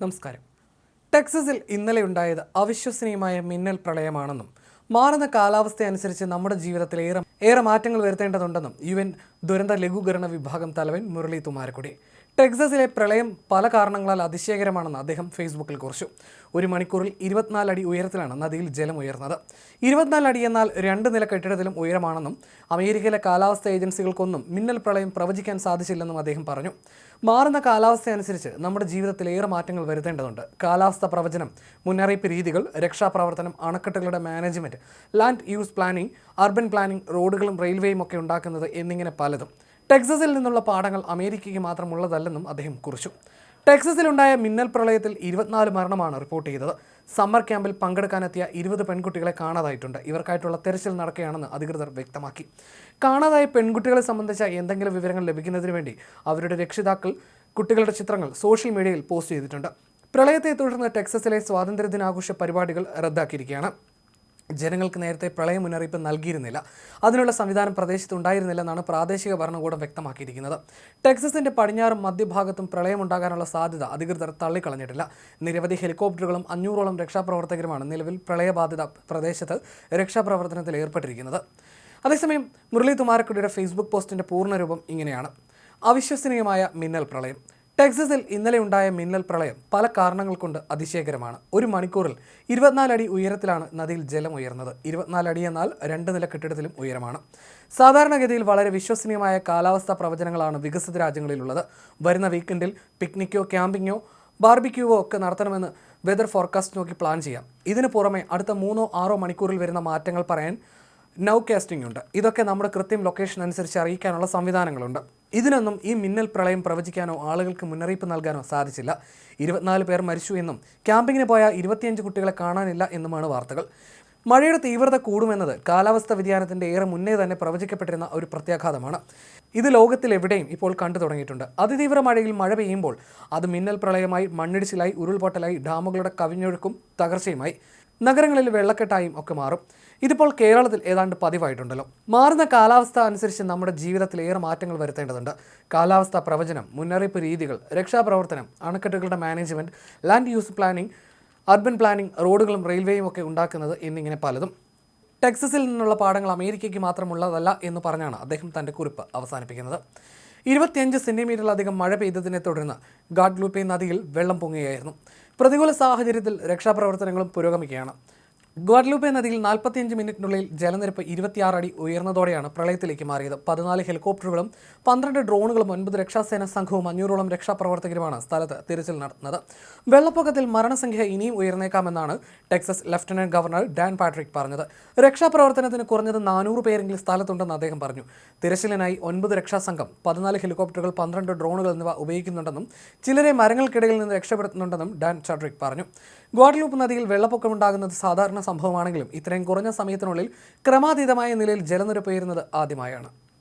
നമസ്കാരം. ടെക്സസിൽ ഇന്നലെ ഉണ്ടായത് അവിശ്വസനീയമായ മിന്നൽ പ്രളയമാണെന്നും മാറുന്ന കാലാവസ്ഥ അനുസരിച്ച് നമ്മുടെ ജീവിതത്തിൽ ഏറെ ഏറെ മാറ്റങ്ങൾ വരുത്തേണ്ടതുണ്ടെന്നും യു എൻ ദുരന്ത ലഘൂകരണ വിഭാഗം തലവൻ മുരളി തുമാരക്കുടി ടെക്സസിലെ പ്രളയം പല കാരണങ്ങളാൽ അതിശയകരമാണെന്ന് അദ്ദേഹം ഫേസ്ബുക്കിൽ കുറിച്ചു. ഒരു മണിക്കൂറിൽ ഇരുപത്തിനാല് അടി ഉയരത്തിലാണ് നദിയിൽ ജലം ഉയർന്നത്. ഇരുപത്തിനാല് അടി എന്നാൽ രണ്ട് നില കെട്ടിടത്തിലും ഉയരമാണെന്നും അമേരിക്കയിലെ കാലാവസ്ഥ ഏജൻസികൾക്കൊന്നും മിന്നൽ പ്രളയം പ്രവചിക്കാൻ സാധിച്ചില്ലെന്നും അദ്ദേഹം പറഞ്ഞു. മാറുന്ന കാലാവസ്ഥ അനുസരിച്ച് നമ്മുടെ ജീവിതത്തിൽ ഏറെ മാറ്റങ്ങൾ വരുത്തേണ്ടതുണ്ട്. കാലാവസ്ഥ പ്രവചനം മുന്നറിയിപ്പ് രീതികൾ രക്ഷാപ്രവർത്തനം അണക്കെട്ടുകളുടെ management land use planning urban planning റോഡുകളും റെയിൽവേയും ഒക്കെ ഉണ്ടാക്കുന്നത് എന്നിങ്ങനെ പലതും. ടെക്സസിൽ നിന്നുള്ള പാഠങ്ങൾ അമേരിക്കയ്ക്ക് മാത്രമുള്ളതല്ലെന്നും അദ്ദേഹം കുറിച്ചു. ടെക്സസിലുണ്ടായ മിന്നൽ പ്രളയത്തിൽ ഇരുപത്തിനാല് മരണമാണ് റിപ്പോർട്ട് ചെയ്തത്. സമ്മർ ക്യാമ്പിൽ പങ്കെടുക്കാനെത്തിയ ഇരുപത് പെൺകുട്ടികളെ കാണാതായിട്ടുണ്ട്. ഇവർക്കായിട്ടുള്ള തെരച്ചിൽ നടക്കുകയാണെന്ന് അധികൃതർ വ്യക്തമാക്കി. കാണാതായ പെൺകുട്ടികളെ സംബന്ധിച്ച എന്തെങ്കിലും വിവരങ്ങൾ ലഭിക്കുന്നതിന് വേണ്ടി അവരുടെ രക്ഷിതാക്കൾ കുട്ടികളുടെ ചിത്രങ്ങൾ സോഷ്യൽ മീഡിയയിൽ പോസ്റ്റ് ചെയ്തിട്ടുണ്ട്. പ്രളയത്തെ തുടർന്ന് ടെക്സസിലെ സ്വാതന്ത്ര്യ ദിനാഘോഷ പരിപാടികൾ റദ്ദാക്കിയിരിക്കുകയാണ്. ജനങ്ങൾക്ക് നേരത്തെ പ്രളയ മുന്നറിയിപ്പ് നൽകിയിരുന്നില്ല. അതിനുള്ള സംവിധാനം പ്രദേശത്ത് ഉണ്ടായിരുന്നില്ലെന്നാണ് പ്രാദേശിക ഭരണകൂടം വ്യക്തമാക്കിയിരിക്കുന്നത്. ടെക്സസിന്റെ പടിഞ്ഞാറും മധ്യഭാഗത്തും പ്രളയമുണ്ടാകാനുള്ള സാധ്യത അധികൃതർ തള്ളിക്കളഞ്ഞിട്ടില്ല. നിരവധി ഹെലികോപ്റ്ററുകളും അഞ്ഞൂറോളം രക്ഷാപ്രവർത്തകരുമാണ് നിലവിൽ പ്രളയബാധിത പ്രദേശത്ത് രക്ഷാപ്രവർത്തനത്തിൽ ഏർപ്പെട്ടിരിക്കുന്നത്. അതേസമയം മുരളി തുമാരക്കുടിയുടെ ഫേസ്ബുക്ക് പോസ്റ്റിന്റെ പൂർണരൂപം ഇങ്ങനെയാണ്. അവിശ്വസനീയമായ മിന്നൽ പ്രളയം. ടെക്സസിൽ ഇന്നലെ ഉണ്ടായ മിന്നൽ പ്രളയം പല കാരണങ്ങൾ കൊണ്ട് അതിശയകരമാണ്. ഒരു മണിക്കൂറിൽ ഇരുപത്തിനാല് അടി ഉയരത്തിലാണ് നദിയിൽ ജലം ഉയർന്നത്. ഇരുപത്തിനാല് അടി എന്നാൽ രണ്ട് നില കെട്ടിടത്തിലും ഉയരമാണ്. സാധാരണഗതിയിൽ വളരെ വിശ്വസനീയമായ കാലാവസ്ഥാ പ്രവചനങ്ങളാണ് വികസിത രാജ്യങ്ങളിലുള്ളത്. വരുന്ന വീക്കെൻഡിൽ പിക്നിക്കോ ക്യാമ്പിങ്ങോ ബാർബിക്യൂവോ ഒക്കെ നടത്തണമെന്ന് വെതർ ഫോർകാസ്റ്റ് നോക്കി പ്ലാൻ ചെയ്യാം. ഇതിന് പുറമെ അടുത്ത മൂന്നോ ആറോ മണിക്കൂറിൽ വരുന്ന മാറ്റങ്ങൾ പറയാൻ നൗ കാസ്റ്റിംഗ് ഉണ്ട്. ഇതൊക്കെ നമ്മുടെ കൃത്യം ലൊക്കേഷൻ അനുസരിച്ച് അറിയിക്കാനുള്ള സംവിധാനങ്ങളുണ്ട്. ഇതിനൊന്നും ഈ മിന്നൽ പ്രളയം പ്രവചിക്കാനോ ആളുകൾക്ക് മുന്നറിയിപ്പ് നൽകാനോ സാധിച്ചില്ല. ഇരുപത്തിനാല് പേർ മരിച്ചു എന്നും ക്യാമ്പിങ്ങിന് പോയ ഇരുപത്തിയഞ്ച് കുട്ടികളെ കാണാനില്ല എന്നുമാണ് വാർത്തകൾ. മഴയുടെ തീവ്രത കൂടുമെന്നത് കാലാവസ്ഥ വ്യതിയാനത്തിന്റെ ഏറെ മുന്നേ തന്നെ പ്രവചിക്കപ്പെട്ടിരുന്ന ഒരു പ്രത്യാഘാതമാണ്. ഇത് ലോകത്തിലെവിടെയും ഇപ്പോൾ കണ്ടു തുടങ്ങിയിട്ടുണ്ട്. അതിതീവ്ര മഴയിൽ മഴ പെയ്യുമ്പോൾ അത് മിന്നൽ പ്രളയമായി മണ്ണിടിച്ചിലായി ഉരുൾപൊട്ടലായി ഡാമുകളുടെ കവിഞ്ഞൊഴുക്കും തകർച്ചയുമായി. നഗരങ്ങളിൽ വെള്ളക്കെട്ടായും ഒക്കെ മാറും. ഇതിപ്പോൾ കേരളത്തിൽ ഏതാണ്ട് പതിവായിട്ടുണ്ടല്ലോ. മാറുന്ന കാലാവസ്ഥ അനുസരിച്ച് നമ്മുടെ ജീവിതത്തിൽ ഏറെ മാറ്റങ്ങൾ വരുത്തേണ്ടതുണ്ട്. കാലാവസ്ഥാ പ്രവചനം മുന്നറിയിപ്പ് രീതികൾ രക്ഷാപ്രവർത്തനം അണക്കെട്ടുകളുടെ management land use planning urban planning റോഡുകളും റെയിൽവേയും ഒക്കെ ഉണ്ടാക്കുന്നത് എന്നിങ്ങനെ പലതും. ടെക്സസിൽ നിന്നുള്ള പാഠങ്ങൾ അമേരിക്കയ്ക്ക് മാത്രമുള്ളതല്ല എന്ന് പറഞ്ഞാണ് അദ്ദേഹം തന്റെ കുറിപ്പ് അവസാനിപ്പിക്കുന്നത്. ഇരുപത്തിയഞ്ച് സെന്റിമീറ്ററിലധികം മഴ പെയ്തതിനെ തുടർന്ന് ഗാഡ്ലൂപ്പെ നദിയിൽ വെള്ളം പൊങ്ങുകയായിരുന്നു. പ്രതികൂല സാഹചര്യത്തിൽ രക്ഷാപ്രവർത്തനങ്ങളും പുരോഗമിക്കുകയാണ്. ഗ്വാഡ്ലൂപ്പെ നദിയിൽ നാൽപ്പത്തിയഞ്ച് മിനിറ്റിനുള്ളിൽ ജലനിരപ്പ് ഇരുപത്തിയാറ് അടി ഉയർന്നതോടെയാണ് പ്രളയത്തിലേക്ക് മാറിയത്. പതിനാല് ഹെലികോപ്റ്ററുകളും പന്ത്രണ്ട് ഡ്രോണുകളും ഒൻപത് രക്ഷാസേന സംഘവും അഞ്ഞൂറോളം രക്ഷാപ്രവർത്തകരുമാണ് സ്ഥലത്ത് തിരച്ചിൽ നടത്തുന്നത് വെള്ളപ്പൊക്കത്തിൽ മരണസംഖ്യ ഇനിയും ഉയർന്നേക്കാമെന്നാണ് Texas lieutenant governor Dan Patrick പറഞ്ഞത്. രക്ഷാപ്രവർത്തനത്തിന് കുറഞ്ഞത് നാനൂറ് പേരെങ്കിലും സ്ഥലത്തുണ്ടെന്ന് അദ്ദേഹം പറഞ്ഞു. തിരച്ചിലിനായി ഒൻപത് രക്ഷാസംഘം പതിനാല് ഹെലികോപ്റ്ററുകൾ പന്ത്രണ്ട് ഡ്രോണുകൾ എന്നിവ ഉപയോഗിക്കുന്നുണ്ടെന്നും ചിലരെ മരങ്ങൾക്കിടയിൽ നിന്ന് രക്ഷപ്പെടുത്തുന്നുണ്ടെന്നും ഡാൻ ചാട്രിക് പറഞ്ഞു. ഗ്വാഡലൂപ്പ് നദിയിൽ വെള്ളപ്പൊക്കമുണ്ടാകുന്നത് സാധാരണ സംഭവമാണെങ്കിലും ഇത്രയും കുറഞ്ഞ സമയത്തിനുള്ളിൽ ക്രമാതീതമായ നിലയിൽ ജലനിരപ്പ് ഉയരുന്നത് ആദ്യമായാണ്.